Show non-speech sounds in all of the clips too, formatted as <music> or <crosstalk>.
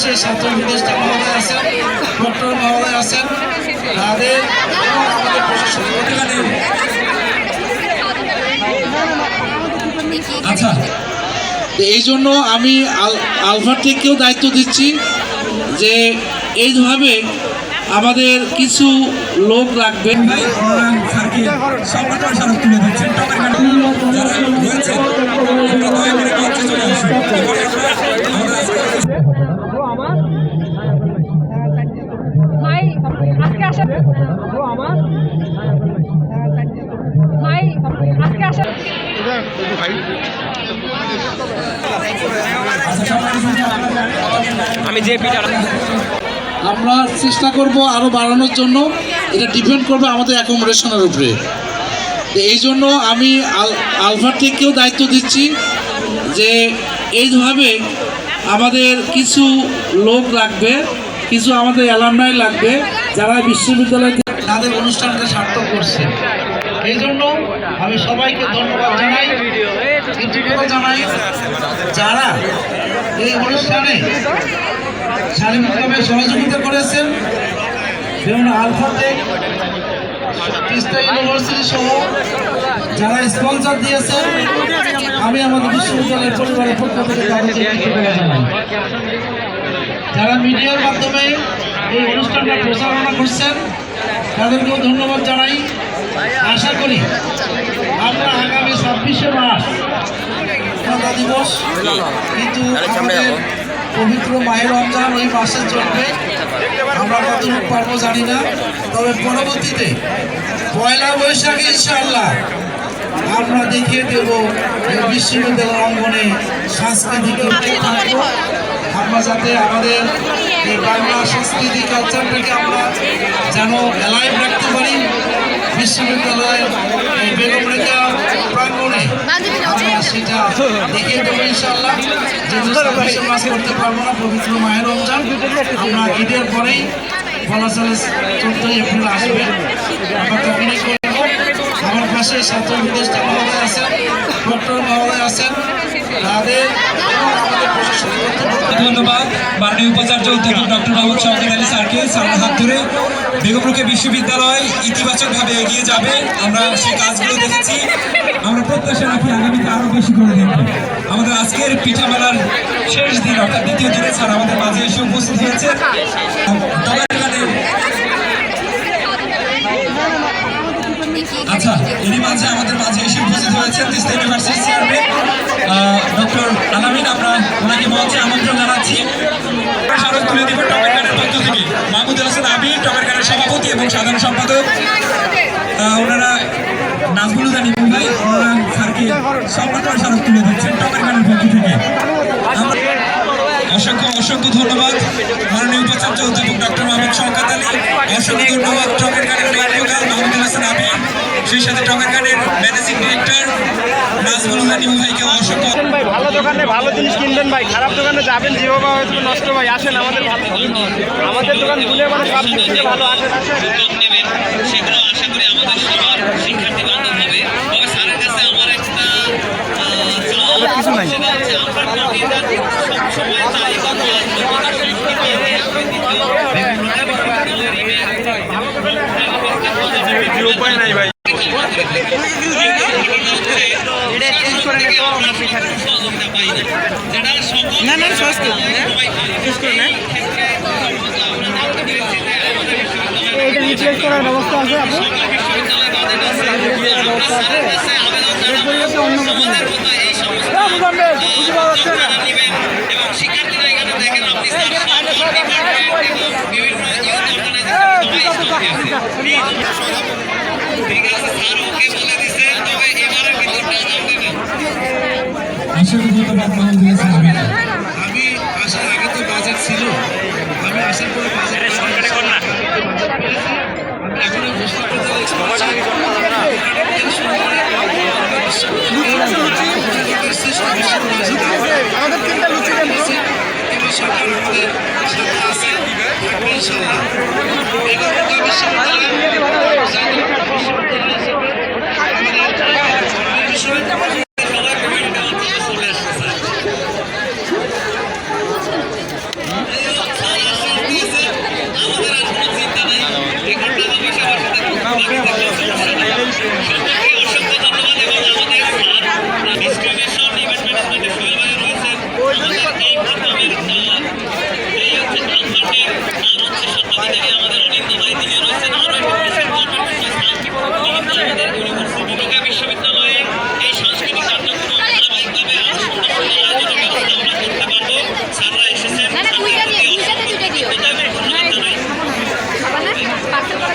পাশে ছাত্র উপদেষ্টা মহোদয় আছেন, ডক্টর মহোদয় আছেন। আচ্ছা এই জন্য আমি আল- আলফাটেককেও দায়িত্ব দিচ্ছি যে এইভাবে আমাদের কিছু লোক রাখবে আমি যে পিঠা আমরা চেষ্টা করব আরও বাড়ানোর জন্য। এটা ডিপেন্ড করবে আমাদের অ্যাকোমোডেশনের উপরে। তো এই জন্য আমি আল আলফাটেককেও দায়িত্ব দিচ্ছি যে এইভাবে আমাদের কিছু লোক লাগবে কিছু আমাদের অ্যালামনাই লাগবে যারা বিশ্ববিদ্যালয়কে তাদের অনুষ্ঠানকে সার্থক করছে। এই জন্য আমি সবাইকে ধন্যবাদ জানাই জানাই। যারা এই অনুষ্ঠানে শারীরিকভাবে সহযোগিতা করেছেন, যেমন আলফাটেক তিস্তা ইউনিভার্সিটি সহ যারা স্পন্সর দিয়েছেন, আমি আমাদের বিশ্ববিদ্যালয়ের পরিবারের পক্ষ থেকে যারা মিডিয়ার মাধ্যমে এই অনুষ্ঠানটা প্রচারণা করছেন, তাদেরকেও ধন্যবাদ জানাই। আশা করি। আমরা আগামী ছাব্বিশে মার্চ স্বাধীনতা দিবস। কিন্তু পবিত্র মায়ের রমজান ওই মাসের চলবে আমরা কতটুকু পারব জানি না। তবে পরবর্তীতে পয়লা বৈশাখ ইনশাআল্লাহ আমরা দেখিয়ে দেব এই বিশ্ববিদ্যালয় অঙ্গনে সাংস্কৃতিক আমরা যাতে আমাদের বাংলা সংস্কৃতি কালচারটাকে আমরা যেন অ্যালাইভ রাখতে পারি বিশ্ববিদ্যালয়ের বেগম রেখা প্রাঙ্গণে। সেটা দেখিয়ে দেবো ইনশাআল্লাহ। যেহেতু ছাব্বিশে মাস করতে পারব না পবিত্র মায়ের রমজান। আমরা ঈদের পরেই বলা চলে চোদ্দই এপ্রিল আসবে। আমরা তখনই করব। আমার পাশে ছাত্র উপদেষ্টা মহোদয় আছেন ডক্টর মহোদয় আছেন। তাদের ধন্যবাদ। মাননীয় উপাচার্য অধ্যাপক ডক্টর মোহাম্মদ শওকত আলী স্যারকে। স্যারের হাত ধরে বেগমরুখে বিশ্ববিদ্যালয় ইতিবাচকভাবে এগিয়ে যাবে। আমরা সেই কাজগুলো দেখেছি। আমরা প্রত্যাশা রাখি আগামীতে আরও বেশি করে দেখব। আমাদের আজকের পিঠা মেলার শেষ দিন, অর্থাৎ দ্বিতীয় দিনে স্যার আমাদের মাঝে এসে উপস্থিত হয়েছে আচ্ছা এরই মাঝে আমাদের মাঝে এসে উপস্থিত হয়েছেন তিস্তা ইউনিভার্সিটির চেয়ারম্যান ডক্টর আলামিন আমরা ওনাকে মঞ্চে আমন্ত্রণ জানাচ্ছি স্মারক তুলে দিব টমের গানের থেকে, মাহমুদুল হাসান আবি টমের গানের সভাপতি এবং সাধারণ সম্পাদক ওনারা নাজবুল জানি ভাই ওনারা স্যারকে সম্মান স্মারক তুলে দিচ্ছেন টমের গানের পক্ষ থেকে অসংখ্য অসংখ্য ধন্যবাদ। মাননীয় উপাচার্য অধ্যাপক ডক্টর মোহাম্মদ শওকত আলী। অসংখ্য ধন্যবাদ টকের গানের মেঘাল মাহমুদুল হাসান আবি সেই সাথে টকের গানের ম্যানেজিং ডিরেক্টর নাজমুল হানি ভাইকে অসংখ্য ভাই ভালো দোকানে ভালো জিনিস কিনবেন ভাই খারাপ দোকানে যাবেন যেভাবে হয়তো নষ্ট ভাই আসেন আমাদের ভালো। আমাদের দোকান খুলে মানে সব দিক থেকে ভালো আসেন আসেন সেগুলো আশা করি আমাদের সবার শিক্ষার্থী বান্ধব হবে। তবে স্যারের কাছে আমার একটা কিছু নাই। উপায় নাই ভাই না না সস্ত এটা রিপ্লেস করার ব্যবস্থা আছে আপু। হাসান আবি আমি আসার আগে তো বাজেট ছিল আমি আসার পরে বাজেট সরকারি কর না আমি এখনও ঘোষণা করতে আমাদের তিনটা লুচি দেন সরকার আমাদের সাথে আছে ইনশাআল্লাহ এগারোটা বিশ্ববিদ্যালয় চলে আসছে স্যার প্রথমের দল এই হচ্ছে ট্রান্সফারটির আর হচ্ছে সপ্তাহে থেকে আমাদের অনিন্দ ভাই তিনি রয়েছেন আরও একটি আমাদের ইউনিভার্সিটি ঢাকা বিশ্ববিদ্যালয়ে এই সাংস্কৃতিক কার্যক্রম ধারাবাহিকভাবে আরও সুন্দর সুন্দর আয়োজনের ব্যবস্থা আমরা করতে পারব স্যাররা এসেছেন না না দুইটা দিয়ে দুইটাতে দুইটা দিও আমি ধন্যবাদ জানাই আবার না পার্সেল করা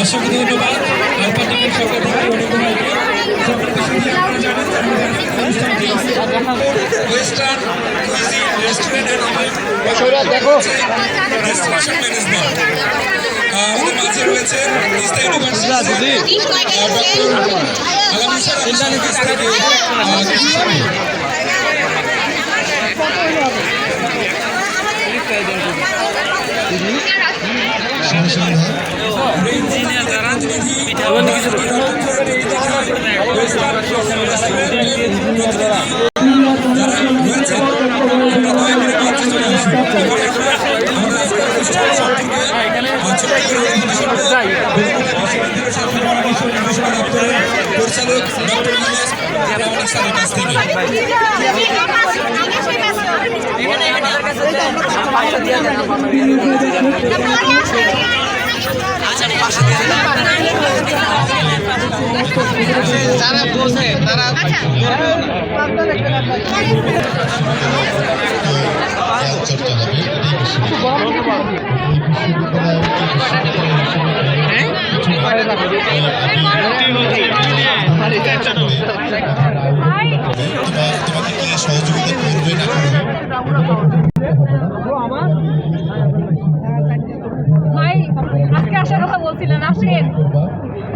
অসংখ্য ধন্যবাদ আলফা টিকেট সরকার থেকে অনিন্দ ভাইকে সম্মানিত সুধী আপনারা জানেন যে আমাদের অনুষ্ঠানটি ওয়েস্টার্ন কুইজিন রেস্টুরেন্ট ম্যানেজমেন্ট আমাদের মাঝে রয়েছেন Teesta University doctor Alamin sir আমাদের কাছ থেকে আহ, কিছু সময় যারা রয়েছেন আমরা দয়া করে মঞ্চে চলে আসুন এবং আমরা আজকের অনুষ্ঠান সম্পর্কে ছোট্ট করে উদ্বোধন করব বিশ্ববিদ্যালয়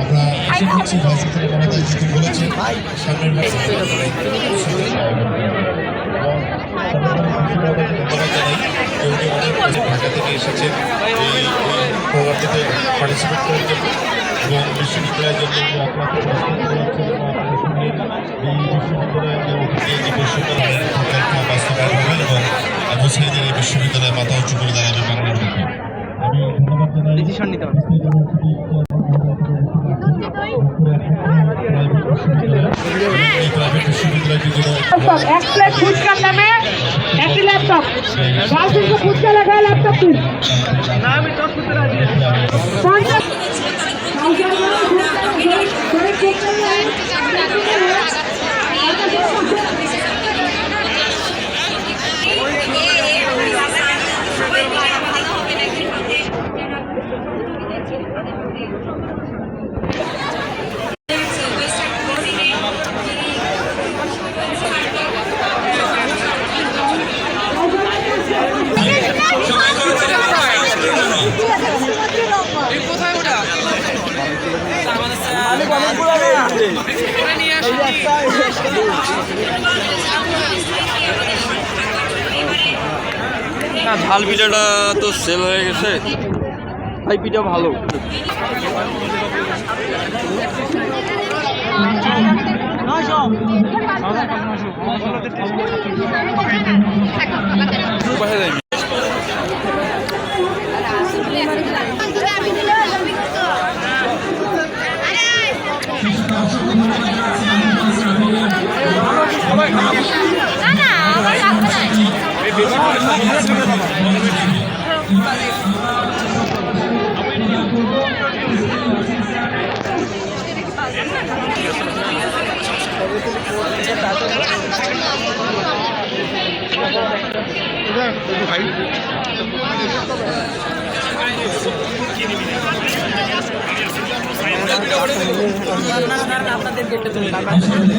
আমরা আশা করছি ভার্সিটি থেকে আমাদের স্কুল বলেছে সামনের থেকে এসেছেন এই প্রোগ্রামটিতে পার্টিসিপেট এবং বিশ্ববিদ্যালয়ের জন্য যে আপনাকে এই বিশ্ববিদ্যালয়ের যে অতীতে যে বিশ্ববিদ্যালয়ের প্রকল্প বাস্তবায়ন হবে এবং বিশ্ববিদ্যালয়ে মাথা উঁচু করে দাঁড়াবে যেন এক প্লেট ফুচকার নামে একটি ল্যাপটপ লাল ফুচকা লাগা ল্যাপটপ না ঝাল পিঠাটা তো সেল হয়ে গেছে। ভাই পিঠা ভালো।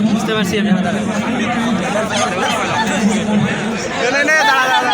বুঝতে পারছি আমি দাঁড়া দাঁড়া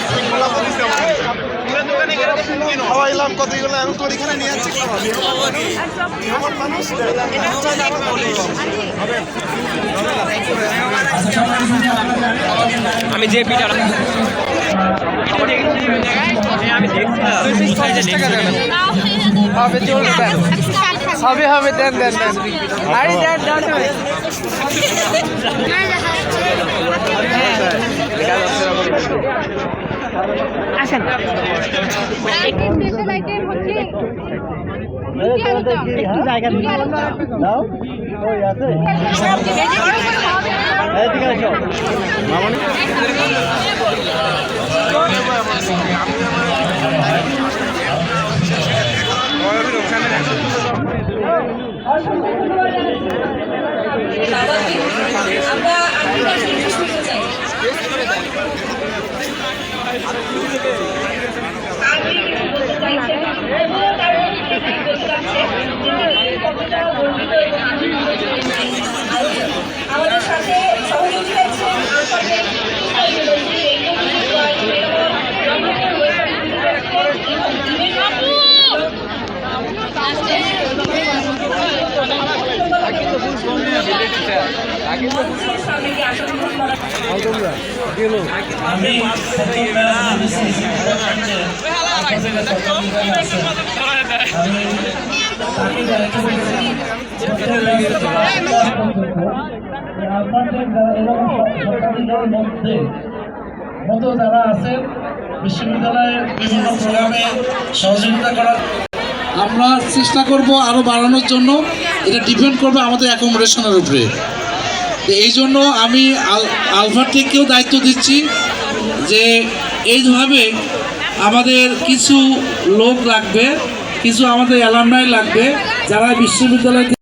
কতগুলো এখন তোর এখানে নিয়ে যাচ্ছে আমি যে পিঠা হবে চলবে হবে হবে দেন দেন দেন। আরে দেন দেন <laughs> আসেন। একটু জায়গা দাও ওই আছে আমাদের সাথে সহযোগী আছেন আলফাটেক সাইকোলজি আমি প্রথম ম্যাচ দিয়েছি আমি তাকে দায়িত্ব দিয়েছি প্রথম মধ্যে মতো যারা আছেন বিশ্ববিদ্যালয়ের বিভিন্ন প্রোগ্রামে সহযোগিতা করার আমরা চেষ্টা করব আরও বাড়ানোর জন্য। এটা ডিপেন্ড করবে আমাদের অ্যাকোমোডেশনের উপরে। এই জন্য আমি আল আলফাটেককেও দায়িত্ব দিচ্ছি যে এইভাবে আমাদের কিছু লোক লাগবে, কিছু আমাদের অ্যালামনাই লাগবে, যারা বিশ্ববিদ্যালয়